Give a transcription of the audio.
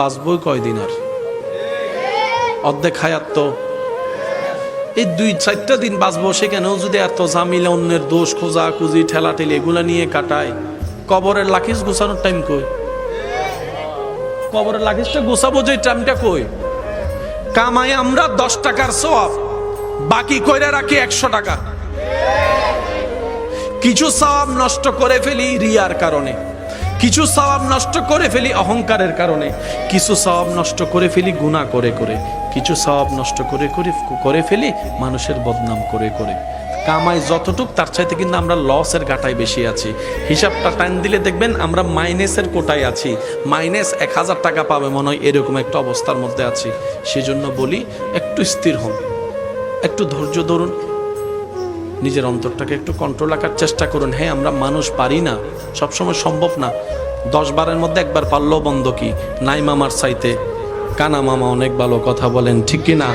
বাঁচবই কয়দিন আর? অর্ধেক হায়াত তো। এই দুই চারটা দিন বাঁচবো সেখানেও যদি এত জামিলে অন্যের দোষ খোঁজা খুঁজি ঠেলা ঠেলি এগুলা নিয়ে কাটায়। কবরের লাখিস গোছানোর টাইম কই? কবরের লাখিসটা গুছাবো যে টাইমটা কই? কামাই আমরা দশ টাকার সব বাকি কইরা রাখি একশো টাকা। কিছু সওয়াব নষ্ট করে ফেলি রিয়ার কারণে। কিছু সওয়াব নষ্ট করে ফেলি অহংকারের কারণে, কিছু সওয়াব নষ্ট করে ফেলি গুনাহ করে করে, কিছু সওয়াব নষ্ট করে করে করে ফেলি মানুষের বদনাম করে করে। কামাই যতটুক, তার চাইতে কিন্তু আমরা লসের ঘাটায় বেশি আছি। হিসাবটা টাইম দিলে দেখবেন আমরা মাইনাসের কোটায় আছি। মাইনাস এক হাজার টাকা পাবে মনে হয় এরকম একটা অবস্থার মধ্যে আছি। সেজন্য বলি, একটু স্থির হন। একটু ধৈর্য ধরুন নিজের অন্তরটাকে একটু কন্ট্রোল রাখার চেষ্টা করুন। হ্যাঁ আমরা মানুষ পারি না। সবসময় সম্ভব না। দশ বারের মধ্যে একবার পারলেও বন্ধ কি? নাই মামার সাইতে কানা মামা অনেক ভালো কথা বলেন, ঠিক কি না